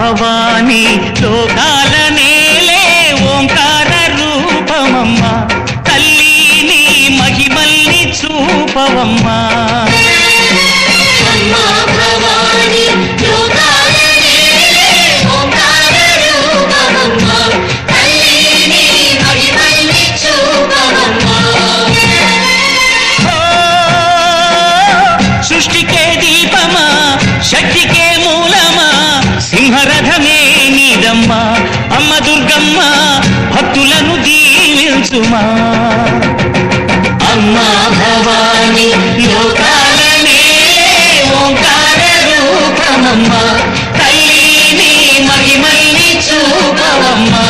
हवा దీవించుమా అమ్మా భవాని లోకాలనే ఓంకార రూపమమ్మా. తల్లిని మహిమల్ని చూపవమ్మా.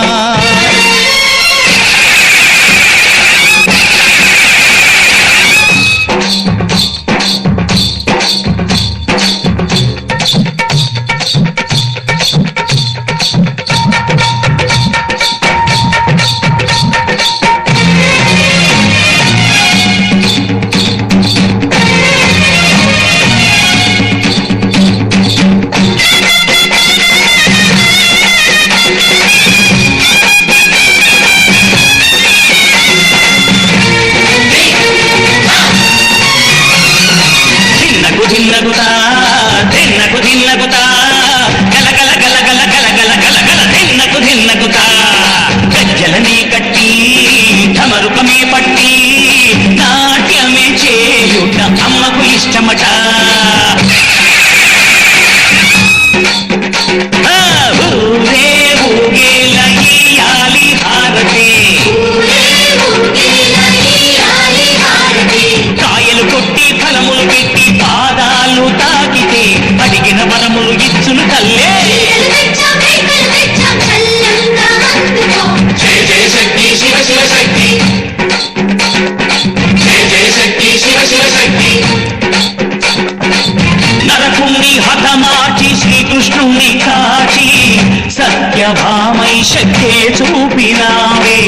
రమ్మకు ఇష్టమట. నరకుణ్ణి హతమార్చి శ్రీకృష్ణుని కాచి సత్యభామై శక్తే చూపినావే.